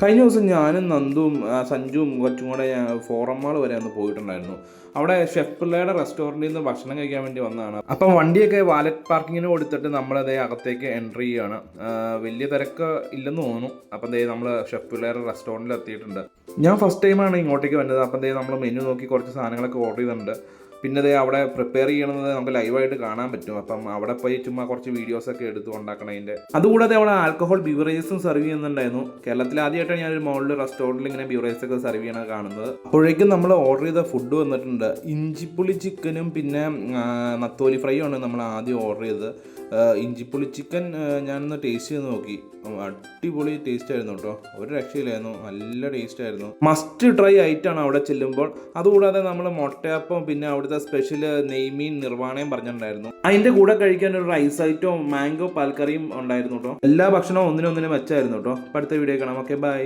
കഴിഞ്ഞ ദിവസം ഞാനും നന്ദുവും ആ, സഞ്ജുവും കൊച്ചും കൂടെ ഫോറം മാൾ വരെ ഒന്ന് പോയിട്ടുണ്ടായിരുന്നു. അവിടെ ഷെഫ് പിള്ളയുടെ റെസ്റ്റോറന്റിൽ നിന്ന് ഭക്ഷണം കഴിക്കാൻ വേണ്ടി വന്നതാണ്. അപ്പം വണ്ടിയൊക്കെ വാലറ്റ് പാർക്കിങ്ങിന് കൊടുത്തിട്ട് നമ്മളതേ അകത്തേക്ക് എൻട്രി ചെയ്യാണ്. വലിയ തിരക്ക് ഇല്ലെന്ന് തോന്നുന്നു. അപ്പം ദേ നമ്മൾ ഷെഫ് പിള്ളയുടെ റെസ്റ്റോറന്റിൽ എത്തിയിട്ടുണ്ട്. ഞാൻ ഫസ്റ്റ് ടൈമാണ് ഇങ്ങോട്ടേക്ക് വന്നത് അപ്പം ദേ നമ്മൾ മെനു നോക്കി കുറച്ച് സാധനങ്ങളൊക്കെ ഓർഡർ ചെയ്തിട്ടുണ്ട്. പിന്നെ ദേ അവിടെ പ്രിപ്പയർ ചെയ്യണത് നമുക്ക് ലൈവായിട്ട് കാണാൻ പറ്റും. അപ്പം അവിടെ പോയി ചുമ്മാ കുറച്ച് വീഡിയോസ് ഒക്കെ എടുത്ത് ഉണ്ടാക്കണതിന്റെ അതുകൂടാതെ അവിടെ ആൽക്കഹോൾ ബിവറേജസും സെർവ് ചെയ്യുന്നുണ്ടായിരുന്നു. കേരളത്തിൽ ആദ്യമായിട്ടാണ് ഞാനൊരു മോളിൽ റെസ്റ്റോറന്റിൽ ഇങ്ങനെ ബ്യൂറൈസ് ഒക്കെ സെർവ് ചെയ്യണത് കാണുന്നത്. അപ്പോഴേക്കും നമ്മൾ ഓർഡർ ചെയ്ത ഫുഡ് വന്നിട്ടുണ്ട്. ഇഞ്ചിപ്പുളി ചിക്കനും പിന്നെ നത്തോലി ഫ്രൈയും ആണ് നമ്മൾ ആദ്യം ഓർഡർ ചെയ്തത്. ഇഞ്ചിപ്പുളി ചിക്കൻ ഞാനൊന്ന് ടേസ്റ്റ് ചെയ്ത് നോക്കി. അടിപൊളി ടേസ്റ്റ് ആയിരുന്നു കേട്ടോ ഒരു രക്ഷയില്ലായിരുന്നു. നല്ല ടേസ്റ്റ് ആയിരുന്നു. മസ്റ്റ് ട്രൈ ആയിട്ടാണ് അവിടെ ചെല്ലുമ്പോൾ. അതുകൂടാതെ നമ്മൾ മുട്ടയപ്പം പിന്നെ അവിടുത്തെ സ്പെഷ്യൽ നെയ്മീൻ നിർവാണയും പറഞ്ഞിട്ടുണ്ടായിരുന്നു. അതിന്റെ കൂടെ കഴിക്കാൻ ഒരു റൈസ് ഐറ്റവും മാംഗോ പാൽക്കറിയും ഉണ്ടായിരുന്നു കേട്ടോ എല്ലാ ഭക്ഷണവും ഒന്നിനൊന്നിനും വെച്ചായിരുന്നു കേട്ടോ അടുത്ത വീഡിയോ കാണാം. Okay bye